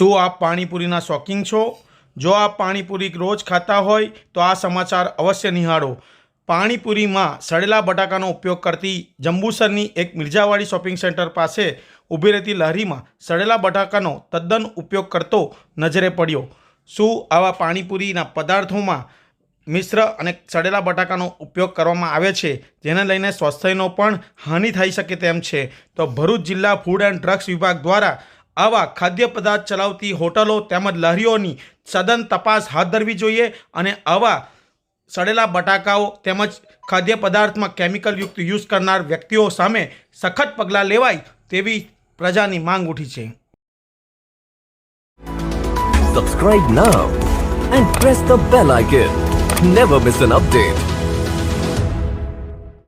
શું આપ પાણીપુરીના શોખીન છો? જો આપ પાણીપુરી રોજ ખાતા હોય, તો આ સમાચાર અવશ્ય નિહાળો. પાણીપુરીમાં સડેલા બટાકાનો ઉપયોગ કરતી જંબુસરની એક મિર્જાવાડી શોપિંગ સેન્ટર પાસે ઊભી રહેતી લહેરીમાં સડેલા બટાકાનો તદ્દન ઉપયોગ કરતો નજરે પડ્યો. શું આવા પાણીપુરીના પદાર્થોમાં મિશ્ર અને સડેલા બટાકાનો ઉપયોગ કરવામાં આવે છે? જેને લઈને સ્વાસ્થ્યનો પણ હાનિ થઈ શકે તેમ છે. તો ભરૂચ જિલ્લા ફૂડ એન્ડ ડ્રગ્સ વિભાગ દ્વારા આવા ખાદ્ય પદાર્થ ચલાવતી હોટલો તેમજ લહેરીઓની સદન તપાસ હાથ ધરવી જોઈએ અને આવા સડેલા બટાકાઓ તેમજ ખાદ્ય પદાર્થમાં કેમિકલયુક્ત યુઝ કરનાર વ્યક્તિઓ સામે સખત પગલાં લેવાય તેવી પ્રજાની માંગ ઉઠી છે subscribe now and press the bell icon never miss an update.